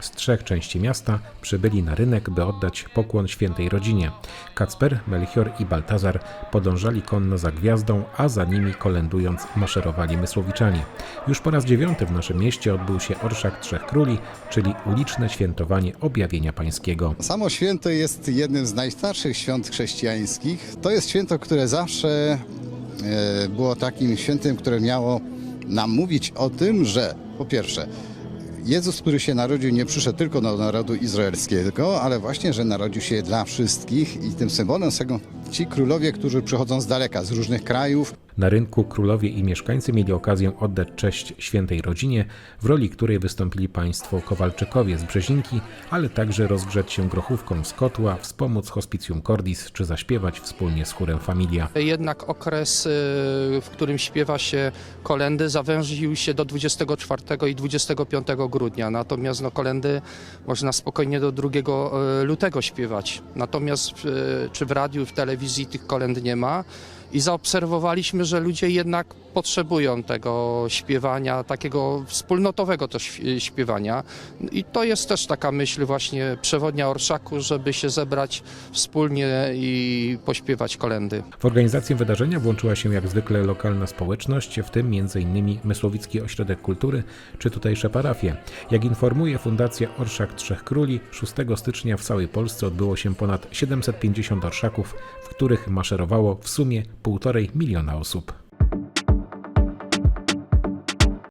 z trzech części miasta przybyli na rynek, by oddać pokłon świętej rodzinie. Kacper, Melchior i Baltazar podążali konno za gwiazdą, a za nimi kolendując maszerowali Mysłowiczanie. Już po raz dziewiąty w naszym mieście odbył się Orszak Trzech Króli, czyli uliczne świętowanie objawienia pańskiego. Samo święto jest jednym z najstarszych świąt chrześcijańskich. To jest święto, które zawsze e, było takim świętem, które miało nam mówić o tym, że po pierwsze, Jezus, który się narodził, nie przyszedł tylko do narodu izraelskiego, ale właśnie, że narodził się dla wszystkich i tym symbolem są ci królowie, którzy przychodzą z daleka, z różnych krajów. Na rynku królowie i mieszkańcy mieli okazję oddać cześć świętej rodzinie, w roli której wystąpili państwo Kowalczykowie z Brzezinki, ale także rozgrzać się grochówką z kotła, wspomóc Hospicjum Cordis czy zaśpiewać wspólnie z chórem Familia. Jednak okres, y, w którym śpiewa się kolendy, zawęził się do 24 i 25 grudnia. Natomiast no, kolendy można spokojnie do 2 y, lutego śpiewać. Natomiast y, czy w radiu, w telewizji tych kolend nie ma. I zaobserwowaliśmy, że ludzie jednak potrzebują tego śpiewania, takiego wspólnotowego śp- śpiewania. I to jest też taka myśl właśnie przewodnia Orszaku, żeby się zebrać wspólnie i pośpiewać kolendy. W organizację wydarzenia włączyła się jak zwykle lokalna społeczność, w tym m.in. Mysłowicki Ośrodek Kultury czy tutejsze parafie. Jak informuje Fundacja Orszak Trzech Króli, 6 stycznia w całej Polsce odbyło się ponad 750 orszaków, w których maszerowało w sumie 1,5 miliona osób.